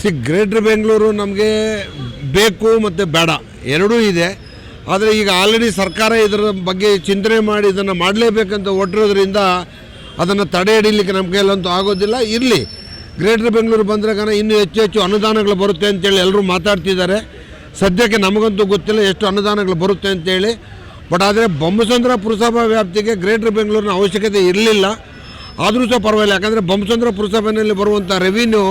C greater Bengaluru ನಮಗೆ ಬೇಕು ಮತ್ತು ಬೇಡ. ಎರಡೂ ಇದೆ. ಆದರೆ ಈಗ ಆಲ್ರೆಡಿ ಸರ್ಕಾರ ಇದರ ಬಗ್ಗೆ ಚಿಂತನೆ ಮಾಡಿ ಇದನ್ನು ಮಾಡಲೇಬೇಕಂತ ಹೊಟ್ಟಿರೋದ್ರಿಂದ ಅದನ್ನು ತಡೆ ಹಿಡಿಲಿಕ್ಕೆ ನಮ್ಮ ಕೈಲಂತೂ ಆಗೋದಿಲ್ಲ. ಇರಲಿ. ಗ್ರೇಟರ್ ಬೆಂಗಳೂರು ಕಾರಣ ಇನ್ನೂ ಹೆಚ್ಚು ಹೆಚ್ಚು ಅನುದಾನಗಳು ಬರುತ್ತೆ ಅಂತೇಳಿ ಎಲ್ಲರೂ ಮಾತಾಡ್ತಿದ್ದಾರೆ. ಸದ್ಯಕ್ಕೆ ನಮಗಂತೂ ಗೊತ್ತಿಲ್ಲ ಎಷ್ಟು ಅನುದಾನಗಳು ಬರುತ್ತೆ ಅಂತೇಳಿ. ಬಟ್ ಆದರೆ ಬೊಮ್ಮಸಂದ್ರ ಪುರಸಭಾ ವ್ಯಾಪ್ತಿಗೆ ಗ್ರೇಟರ್ ಬೆಂಗಳೂರಿನ ಅವಶ್ಯಕತೆ ಇರಲಿಲ್ಲ. ಆದರೂ ಸಹ ಪರವಾಗಿಲ್ಲ. ಯಾಕಂದರೆ ಬೊಮ್ಮಸಂದ್ರ ಪುರಸಭೆಯಲ್ಲಿ ಬರುವಂಥ ರೆವಿನ್ಯೂ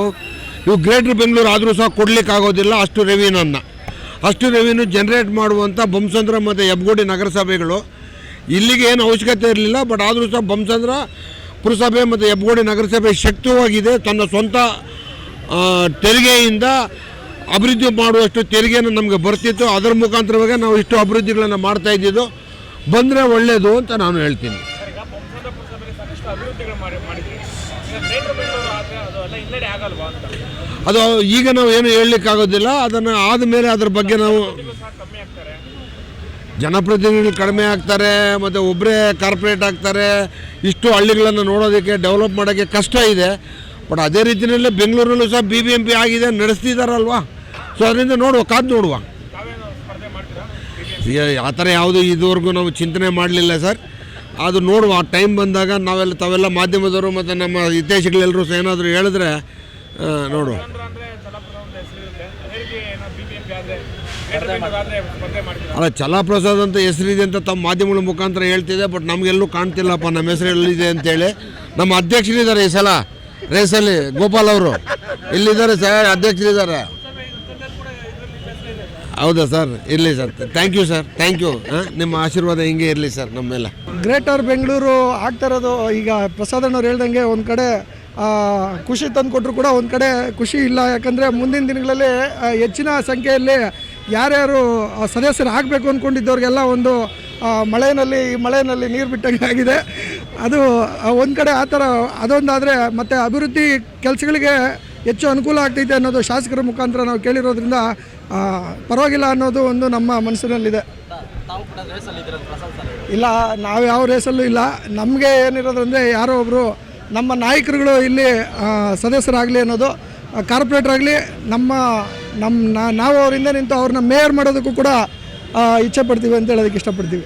ಇವು ಗ್ರೇಟ್ರ್ ಬೆಂಗಳೂರು ಆದರೂ ಸಹ ಕೊಡ್ಲಿಕ್ಕೆ ಆಗೋದಿಲ್ಲ ಅಷ್ಟು ರೆವಿನ್ಯೂನ ಅಷ್ಟು ರೆವಿನ್ಯೂ ಜನ್ರೇಟ್ ಮಾಡುವಂಥ ಬೊಮ್ಮಸಂದ್ರ ಮತ್ತು ಹೆಬ್ಗೋಡಿ ನಗರಸಭೆಗಳು. ಇಲ್ಲಿಗೆ ಏನು ಅವಶ್ಯಕತೆ ಇರಲಿಲ್ಲ ಬಟ್ ಆದರೂ ಸಹ ಬೊಮ್ಮಸಂದ್ರ ಪುರಸಭೆ ಮತ್ತು ಹೆಬ್ಗೋಡಿ ನಗರಸಭೆ ಶಕ್ತವಾಗಿದೆ. ತನ್ನ ಸ್ವಂತ ತೆರಿಗೆಯಿಂದ ಅಭಿವೃದ್ಧಿ ಮಾಡುವಷ್ಟು ತೆರಿಗೆಯನ್ನು ನಮಗೆ ಬರ್ತಿತ್ತು. ಅದರ ಮುಖಾಂತರವಾಗಿ ನಾವು ಇಷ್ಟು ಅಭಿವೃದ್ಧಿಗಳನ್ನು ಮಾಡ್ತಾ ಇದ್ದಿದ್ದು. ಬಂದರೆ ಒಳ್ಳೆಯದು ಅಂತ ನಾನು ಹೇಳ್ತೀನಿ. ಅದು ಈಗ ನಾವು ಏನು ಹೇಳಲಿಕ್ಕಾಗೋದಿಲ್ಲ. ಅದನ್ನು ಆದಮೇಲೆ ಅದ್ರ ಬಗ್ಗೆ ನಾವು ಜನಪ್ರತಿನಿಧಿಗಳು ಕಡಿಮೆ ಆಗ್ತಾರೆ ಮತ್ತು ಒಬ್ಬರೇ ಕಾರ್ಪೊರೇಟ್ ಆಗ್ತಾರೆ. ಇಷ್ಟು ಹಳ್ಳಿಗಳನ್ನು ನೋಡೋದಕ್ಕೆ ಡೆವಲಪ್ ಮಾಡೋಕ್ಕೆ ಕಷ್ಟ ಇದೆ. ಬಟ್ ಅದೇ ರೀತಿಯಲ್ಲೇ ಬೆಂಗಳೂರಲ್ಲೂ ಸಹ ಬಿ ಬಿ ಎಂ ಪಿ ಆಗಿದೆ ನಡೆಸ್ತಿದ್ದಾರಲ್ವಾ ಸೊ ಅದರಿಂದ ನೋಡುವ ಕಾದು ನೋಡುವ. ಆ ಥರ ಯಾವುದು ಇದುವರೆಗೂ ನಾವು ಚಿಂತನೆ ಮಾಡಲಿಲ್ಲ ಸರ್. ಅದು ನೋಡುವ. ಆ ಟೈಮ್ ಬಂದಾಗ ನಾವೆಲ್ಲ, ತಾವೆಲ್ಲ ಮಾಧ್ಯಮದವರು ಮತ್ತು ನಮ್ಮ ಹಿತೈಷಿಗಳೆಲ್ಲರೂ ಸಹ ಏನಾದರೂ ಹೇಳಿದ್ರೆ ನೋಡುವ ಅಲ್ಲ, ಚಲಾಪ್ರಸಾದ್ ಅಂತ ಹೆಸರಿದೆ ಅಂತ ತಮ್ಮ ಮಾಧ್ಯಮಗಳ ಮುಖಾಂತರ ಹೇಳ್ತಿದೆ ಬಟ್ ನಮಗೆಲ್ಲೂ ಕಾಣ್ತಿಲ್ಲಪ್ಪ, ನಮ್ಮ ಹೆಸರು ಎಲ್ಲಿದೆ ಅಂತೇಳಿ. ನಮ್ಮ ಅಧ್ಯಕ್ಷರಿದ್ದಾರೆ ಈ ಸಲ ರೇಸಲ್ಲಿ ಗೋಪಾಲ್ ಅವರು. ಇಲ್ಲಿದ್ದಾರೆ ಸರ್, ಅಧ್ಯಕ್ಷರಿದ್ದಾರೆ. ಹೌದಾ ಸರ್? ಇರಲಿ sir. Thank you sir. Thank you ನಿಮ್ಮ ಆಶೀರ್ವಾದ ಹಿಂಗೆ ಇರಲಿ ಸರ್ ನಮ್ಮೆಲ್ಲ. ಮೇಲೆ ಗ್ರೇಟರ್ ಬೆಂಗಳೂರು ಆಗ್ತಾ ಇರೋದು, ಈಗ ಪ್ರಸಾದಣ್ಣವ್ರು ಹೇಳ್ದಂಗೆ ಒಂದು ಕಡೆ ಖುಷಿ ತಂದು ಕೊಟ್ಟರು ಕೂಡ ಒಂದು ಕಡೆ ಖುಷಿ ಇಲ್ಲ. ಯಾಕಂದರೆ ಮುಂದಿನ ದಿನಗಳಲ್ಲಿ ಹೆಚ್ಚಿನ ಸಂಖ್ಯೆಯಲ್ಲಿ ಯಾರ್ಯಾರು ಸದಸ್ಯರು ಆಗಬೇಕು ಅಂದ್ಕೊಂಡಿದ್ದವ್ರಿಗೆಲ್ಲ ಒಂದು ಮಳೆಯಲ್ಲಿ ಈ ಮಳೆಯಲ್ಲಿ ನೀರು ಬಿಟ್ಟಂಗೆ ಆಗಿದೆ. ಅದು ಒಂದು ಕಡೆ ಆ ಥರ ಅದೊಂದಾದರೆ ಮತ್ತು ಅಭಿವೃದ್ಧಿ ಕೆಲಸಗಳಿಗೆ ಹೆಚ್ಚು ಅನುಕೂಲ ಆಗ್ತೈತೆ ಅನ್ನೋದು ಶಾಸಕರ ಮುಖಾಂತರ ನಾವು ಕೇಳಿರೋದ್ರಿಂದ ಪರವಾಗಿಲ್ಲ ಅನ್ನೋದು ಒಂದು ನಮ್ಮ ಮನಸ್ಸಿನಲ್ಲಿದೆ. ಇಲ್ಲ ನಾವು ಯಾವ ರೇಸಲ್ಲೂ ಇಲ್ಲ. ನಮಗೆ ಏನಿರೋದಂದರೆ ಯಾರೋ ಒಬ್ಬರು ನಮ್ಮ ನಾಯಕರುಗಳು ಇಲ್ಲಿ ಸದಸ್ಯರಾಗಲಿ ಅನ್ನೋದು ಕಾರ್ಪೊರೇಟರ್ ಆಗಲಿ ನಮ್ಮ ನಮ್ಮ ನಾವು ಅವರಿಂದ ನಿಂತು ಅವ್ರನ್ನ ಮೇಯರ್ ಮಾಡೋದಕ್ಕೂ ಕೂಡ ಇಚ್ಛೆ ಪಡ್ತೀವಿ ಅಂತ ಹೇಳೋದಕ್ಕೆ ಇಷ್ಟಪಡ್ತೀವಿ.